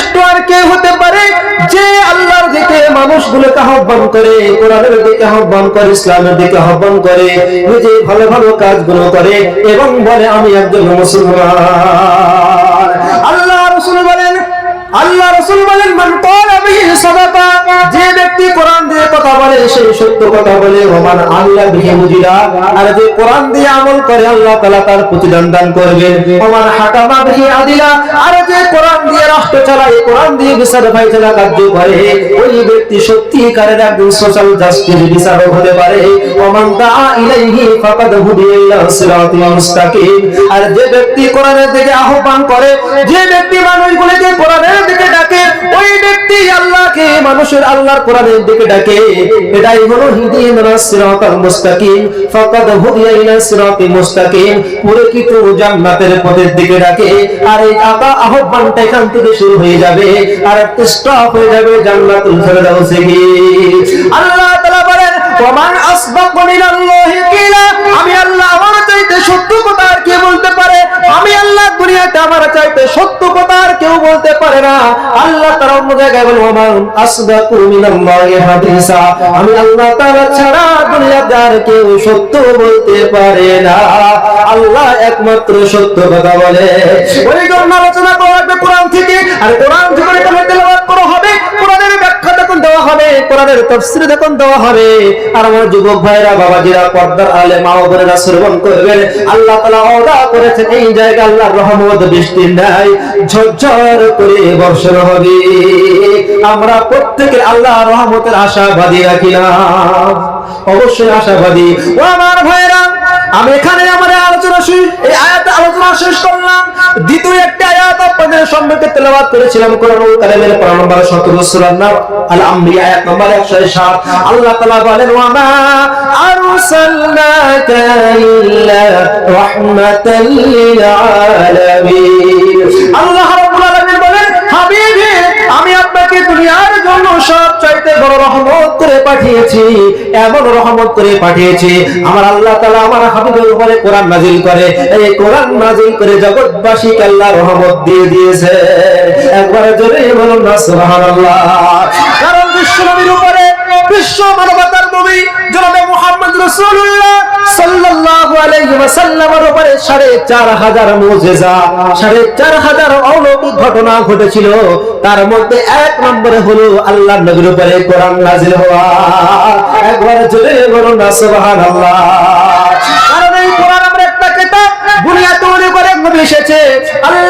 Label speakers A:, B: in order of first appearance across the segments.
A: শ্রেষ্ঠ আর কে হতে পারে? যে আল্লাহর দিকে মানুষগুলোকে আহ্বান করে, কোরআনের দিকে আহ্বান করে, ইসলামের দিকে আহ্বান করে, নিজে ভালো ভালো কাজগুলো করে এবং বলে, আমি একজন মুসলমান। আল্লাহ রসুল বলেন, আল্লাহ রসুল বলেন যে ব্যক্তি কথা বলে সেই সত্য কথা বলে, ওমান আল্লাহ মুজিরা। আর যে কোরআন দিয়ে আমল করে, আল্লাহ তার প্রতিদান দান করবেন ওমান হাকামা আর যে কোরআন দিয়ে রাষ্ট্র চালায়, কোরআন দিয়ে বিচার কার্য করে, ওই ব্যক্তি সোশ্যাল জাস্টিস হতে পারে। আর যে ব্যক্তি কোরআনের দিকে আহ্বান করে, যে ব্যক্তি মানুষগুলিকে কোরআনের দিকে ডাকে, ওই ব্যক্তি আল্লাহকে, মানুষের আল্লাহর কোরআনের দিকে ডাকে। এটাই হলো হিদিনা সিরাতাল মুস্তাকিম, ফাকাদ হুদিয়া ইলা মুস্তাকিম। জান্নাতের পথের দিকে ডাকে, আর এই আকা আহ্বানটা এখান থেকে শুরু হয়ে যাবে, আর স্টপ হয়ে যাবে জান্নাতুল ফেরদাউসে আল্লাহ তাআলা বলেন ওমান আসবাকু আমি আল্লাহ আমার চাইতে সত্য কথা আর কে বলতে পারে। আমি আল্লাহ দুনিয়াতে আমার চাইতে সত্য কথা আর কেউ বলতে পারে না। আল্লাহ তাআলা অন্য জায়গায় ওমান আসবাকু মিনাল্লাহি হাদিসা। আমি আল্লাহ তাআলা ছাড়া দুনিয়াতে আর কেউ সত্য বলতে পারে না। আল্লাহ একমাত্র সত্য কথা বলে। ওই জন্য আলোচনা করা লাগবে কোরআন থেকে। আর কোরআন যখন তেলাওয়াত করা হবে, কোরআনের ব্যাখ্যা তখন দেওয়া হবে, কোরআনের তাফসীর তখন দেওয়া হবে, আর আমার যুবক ভাইরা, বাবাজিরা, পর্দার আলে মা বোনেরা শ্রবণ করবেন। আল্লাহ তাআলা ওয়াদা করেছেন, এই জায়গা আল্লাহর রহমত বৃষ্টি নাই, ঝরঝর করে বর্ষণ হবে। আমরা প্রত্যেকে আল্লাহর রহমতের আশাবাদী রাখিলাম। অবশ্যই আশাবাদী। ও আমার ভাইরা, আমি এখানে আমার আলোচনা শেষ এই আয়াত সম্পর্কে তেলাওয়াত করেছিলাম, কোরআনুল কারীমের 15 নম্বর 17 সূরা নাম আল আম্বিয়া আয়াত নম্বর 107 আল্লাহ তাআলা বলেন ওয়া মা আরসালনাকা ইল্লা রাহমাতাল লিল আলামিন। আল্লাহ রাব্বুল আলামিন বলেন হাবিবি আমি আপনাকে দুনিয়ার জন্য বড় রহমত করে পাঠিয়েছি, এমন রহমত করে পাঠিয়েছি। আমার আল্লাহ তাআলা আমার হাবিবের উপরে কোরআন নাজিল করে। এই কোরআন নাজিল করে জগৎবাসীকে আল্লাহ রহমত দিয়ে দিয়েছে। একবার জোরে বলুন না, সুবহানাল্লাহ। কারণ বিশ্বনবীর উপরে বিশ্ব মানবতার নবী জনাবে মুহাম্মদ রাসূলুল্লাহ সাল্লাল্লাহু আলাইহি ওয়াসাল্লামের উপরে 4500 মুজিজা 4500 অলৌকিক ঘটনা ঘটেছিল। তার মধ্যে এক নম্বরে হলো একবার জোরে না একটা এসেছে। আল্লাহ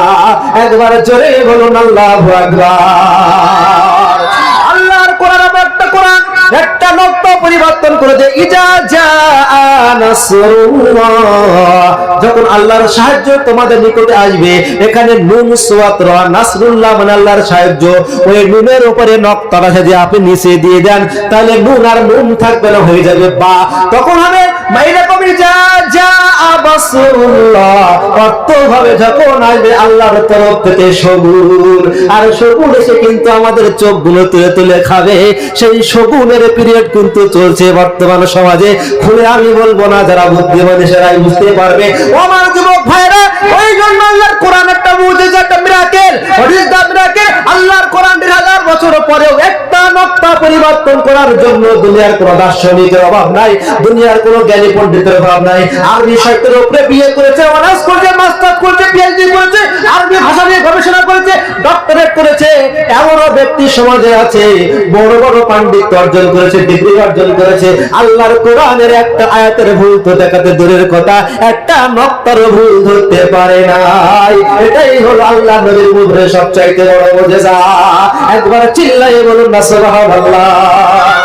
A: একবার জোরে বলুন আল্লাহ আকবার। পরিবর্তন করে যে, ইজা যখন আল্লাহর সাহায্য তোমাদের নিকটে আসবে, এখানে নুন, সোয়াত নাসরুল্লাহ মানে আল্লাহর সাহায্য। ওই নুনের উপরে নকতাটা যদি আপনি নিচে দিয়ে দেন, তাহলে নুন আর নুন থাকবে না, হয়ে যাবে বা। তখন হবে যখন আসবে, আল্লাহর আর সগুন এসে কিন্তু আমাদের চোখগুলো তুলে তুলে খাবে। সেই সগুনের পিরিয়ড কিন্তু চলছে। বর্তমান সমাজে খুলে আমি বলব না, যারা বুদ্ধিমান সেরাই বুঝতে পারবে। আমার যুবক ভাইরা ওই জন্য আল্লাহর কোরআন একটা মুজিজা, একটা মিরাকেল ইজ মিরাকেল আল্লাহর কোরআন হাজার বছর পরেও একটা নকটা পরিবর্তন করার জন্য দুনিয়ার কোনো দার্শনিকের অভাব নাই, দুনিয়ার কোনো জ্ঞানী পণ্ডিতের অভাব নাই, আরবি সাহিত্যের উপরে বিয়ে করেছে অনার্স করেছে পিএইচডি করেছে আরবি ভাষা নিয়ে গবেষণা করেছে ডক্টরেট করেছে, এমনও ব্যক্তি সমাজে আছে। বড় বড় পাণ্ডিত্য অর্জন করেছে, ডিগ্রি অর্জন করেছে। আল্লাহর কোরআনের একটা আয়াতের ভুল তো দেখাতে দূরের কথা, একটা নক্তার ভুল ধরতে পারে নাই। এটাই হলো আল্লাহ নবীর মুখে সবচাইতে বড় বোঝে যা একবার চিল্লাই বলুন না, সুবহানাল্লাহ।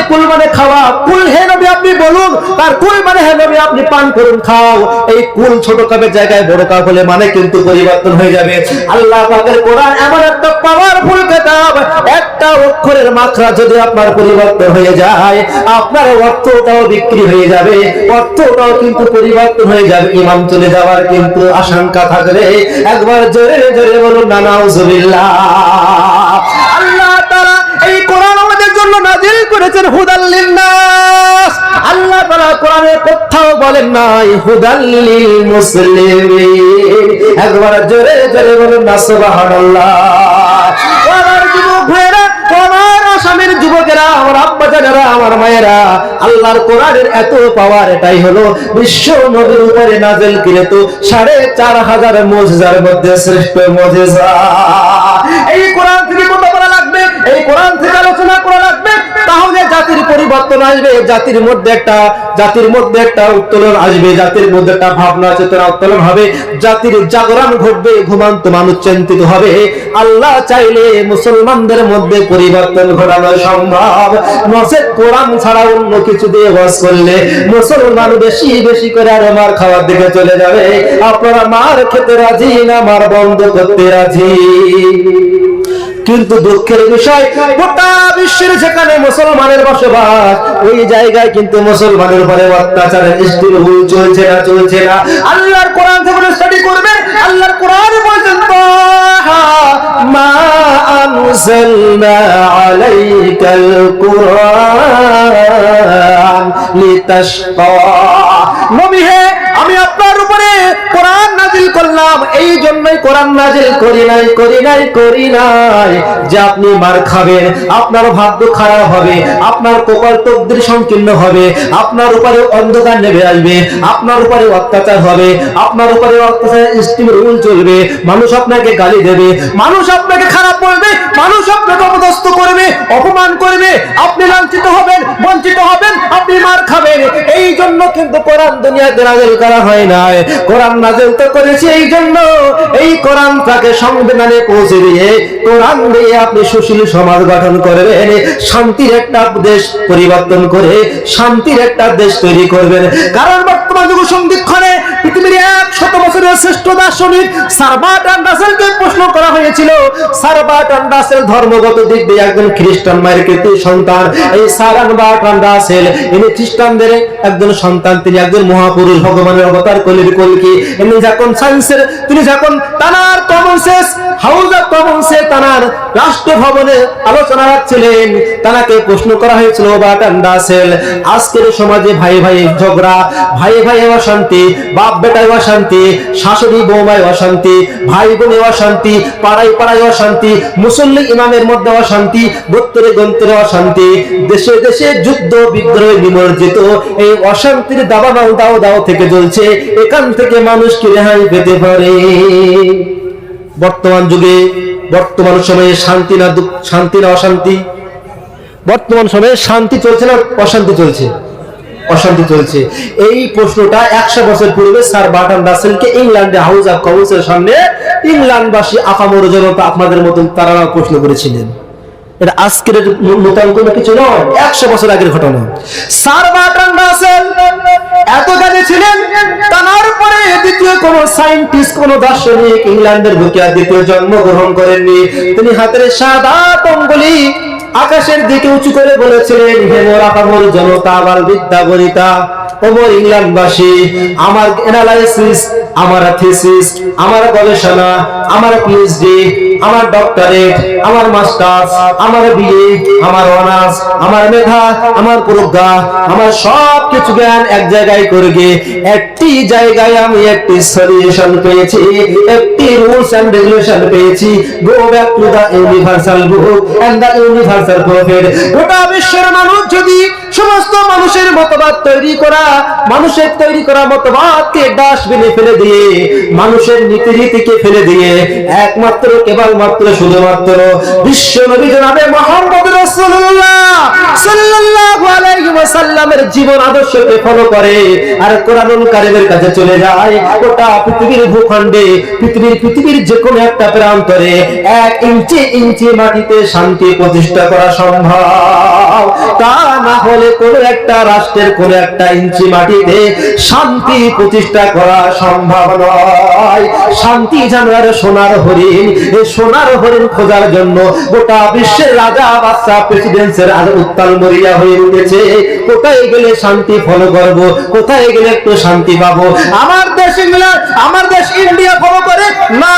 A: দিয়ে কুল মানে খাওয়া, কুল হে নবী আপনি বলুন, আর কুল মানে হে নবী আপনি পান করুন, খাও। এই কুল ছোট কাপের জায়গায় বড় কাপ হলে মানে কিন্তু পরিবর্তন হয়ে যাবে। আল্লাহ পাকের কোরআন এমন একটা পাওয়ারফুল কিতাব, একটা অক্ষরের মাত্রা যদি আপনার পরিবর্তন হয়ে যায়, আপনার অর্থটাও বিক্রি হয়ে যাবে, অর্থটাও কিন্তু পরিবর্তন হয়ে যাবে। ইমাম চলে যাওয়ার কিন্তু আশঙ্কা থাকবে একবার জোরে জোরে বলুন, নানাউজুবিল্লাহ। আল্লাহ তাআলা এই কোরআন আমাদের জন্য নাজিল করেছেন আল্লাহ তাআলা কোরআনে কোথাও বলেন নাই একবার জোরে জোরে বলুন না, সুবহানাল্লাহ। আমার যুবক ভাইরা আসামের যুবকেরা, আমার আব্বা জানেরা, আমার মায়েরা, আল্লাহর কোরআনের এত পাওয়ার এটাই হলো বিশ্ব নবীর উপরে নাজেল করে তো সাড়ে চার হাজার মজেজার মধ্যে শ্রেষ্ঠ মজেজা। এই কোরআন থেকে এই কোরআন থেকে আলোচনা করা লাগবে? তাহলে জাতির পরিবর্তন আসবে, জাতির মধ্যে একটা, জাতির মধ্যে একটা উত্তোলন আসবে, জাতির মধ্যে একটা ভাবনা চেতনা উত্তোলন হবে, জাতির জাগরণ ঘটবে, ঘুমান্ত মানুষ চিন্তিত হবে। আল্লাহ চাইলে মুসলমানদের মধ্যে পরিবর্তন ঘটানো সম্ভব। নসেদ কোরআন ছাড়া অন্য কিছু দিয়ে বাস করলে মুসলমান বেশি বেশি করে আর মার খাওয়ার দিকে চলে যাবে। আপনারা মার খেতে রাজি না, মার বন্ধ করতে রাজি? কিন্তু দুঃখের বিষয়, গোটা বিশ্বের যেখানে মুসলমানের বসবাস। ওই জায়গায় কিন্তু মুসলমানের উপরে অত্যাচারের স্টিল হুল চলছে না চলছে না। আল্লাহর কোরআন থেকে স্টাডি করবে। আল্লাহর কোরআন বলছেন আমি আপনার উপরে কোরআন নাজিল করলাম এই জন্যই কোরআন নাজিল করি নাই করি নাই করি নাই। যে আপনি মার খাবেন, আপনার ভাগ্য খারাপ হবে, আপনার কপাল তকদির সংকীর্ণ হবে, আপনার উপরে অন্ধকার নেমে আসবে, আপনার উপরে অত্যাচার হবে, আপনার উপরে অত্যাচার স্টিম রুল চলবে, মানুষ আপনাকে গালি দেবে, মানুষ আপনাকে খারাপ বলবে, মানুষ আপনাকে অপদস্থ করবে, অপমান করবে, আপনি লাঞ্ছিত হবেন, বঞ্চিত হবেন, আপনি মার খাবেন। এই জন্য কিন্তু কোরআন দুনিয়াতে নাজেল করা হয় নাই। কোরআন নাজেল তো করেছে এই জন্য, এই কোরআন তাকে সংবিধানে পৌঁছে দিয়ে কোরআন দিয়ে আপনি সুশীল সমাজ গঠন করবেন, শান্তির একটা দেশ পরিবর্তন করে শান্তির একটা দেশ তৈরি করবেন। কারণ বর্তমান যুগ সন্ধিক্ষণে পৃথিবীর এক শত বছরের শ্রেষ্ঠ দার্শনিক সারবাট রাসেলকে প্রশ্ন করা হয়েছিল সারবাট রাসেল ধর্মগত দিক দিয়ে একজন খ্রিস্টান মায়ের কৃতি সন্তান। এই সারানবাট রাসেল ইনি খ্রিস্টানদের একজন সন্তান, তিনি একজন মহাপুরুষ, ভগবানের অবতার কলির কলকি। ইনি যখন সায়েন্সের তিনি যখন তানার common sense house of common sense তানার রাষ্ট্র ভবনে আলোচনা রাখছিলেন তানাকে প্রশ্ন করা হয়েছিল বাটান রাসেল আজকের সমাজে ভাই ভাই ঝগড়া, ভাই ভাই অশান্তি, বাপ বেটায় অশান্তি, শাশুড়ি বৌমায় অশান্তি, ভাই বোনে অশান্তি, পাড়ায় পাড়ায় অশান্তি, মুসল্লি ইমামের মধ্যে অশান্তি গোত্তরে গন্তরে অশান্তি, দেশে দেশে যুদ্ধ বিদ্রোহে নিমজ্জিত, এই অশান্তির দাবা দাও দাও দাও থেকে জ্বলছে, এখান থেকে মানুষ কি রেহাই পেতে পারে? বর্তমান যুগে বর্তমান সময়ে শান্তি না শান্তি না অশান্তি? বর্তমান সময়ে শান্তি চলছে না অশান্তি চলছে? অশান্তি চলছে। এই প্রশ্নটা একশো বছর পূর্বে স্যার বাটান রাসেলকে ইংল্যান্ডে হাউস অফ কমন্সের সামনে ইংল্যান্ডবাসী আপামর জনতা আপনাদের মতন তারা প্রশ্ন করেছিলেন। এটা আজকের কোনো কিছু নয়, একশো বছর আগের ঘটনা। স্যার বাটান রাসেল কোন সায়েন্টিস্ট কোন দার্শনিক ইংল্যান্ডের বুকে দ্বিতীয় জন্মগ্রহণ করেননি। তিনি হাতের সাদা অঙ্গুলি আকাশের দিকে উঁচু করে বলেছিলেন, হে মোর আপামর জনতা আবার বিদ্যা বনিতা ওমর ইংল্যান্ডবাসী, আমার অ্যানালাইসিস আমার থিসিস আমার গবেষণা, আমার পিএইচডি আমার ডক্টরেট আমার মাস্টার্স আমার বিএ আমার অনার্স আমার মেধা, আমার প্রজ্ঞা, আমার সব কিছু জ্ঞান এক জায়গায় করে গিয়ে একটি জায়গায় আমি একটি সলিউশন পেয়েছি, একটি রুলস এন্ড রেগুলেশন পেয়েছি। Go back to the universal book and the universal prophet গোটা বিশ্বের মানুষ যদি সমস্ত মানুষের মতবাদ তৈরি করা, মানুষের তৈরি করা মতবাদকে ডাস্টবিনে ফেলে দিয়ে, মানুষের নীতি রীতিকে ফেলে দিয়ে, একমাত্র, কেবলমাত্র, শুধুমাত্র বিশ্ব নবী জনাবে মোহাম্মদ রাসূলুল্লাহ ওয়াসাল্লামের জীবন আদর্শকে ফলো করে। আর কোরআনুল কারীমের কাছে চলে যায়, গোটা পৃথিবীর ভূখণ্ডে, পৃথিবীর পৃথিবীর যে কোনো একটা প্রান্তরে এক ইঞ্চি ইঞ্চি মাটিতে শান্তি প্রতিষ্ঠা করা সম্ভব। তা না হলে কোন একটা রাষ্ট্রের কোন একটা ইঞ্চি মাটিতে শান্তি প্রতিষ্ঠা করা সম্ভব নয়। শান্তি জানার সোনার হরিণ এই সোনার হরিণ খোঁজার জন্য গোটা বিশ্বের রাজা বাচ্চা প্রেসিডেন্সের আজ উত্তাল মরিয়া হয়ে উঠেছে। কোথায় গেলে শান্তি ফলো করব? কোথায় গেলে একটু শান্তি পাবো? আমার দেশ ইংল্যান্ড, আমার দেশ ইন্ডিয়া, ফলো করে না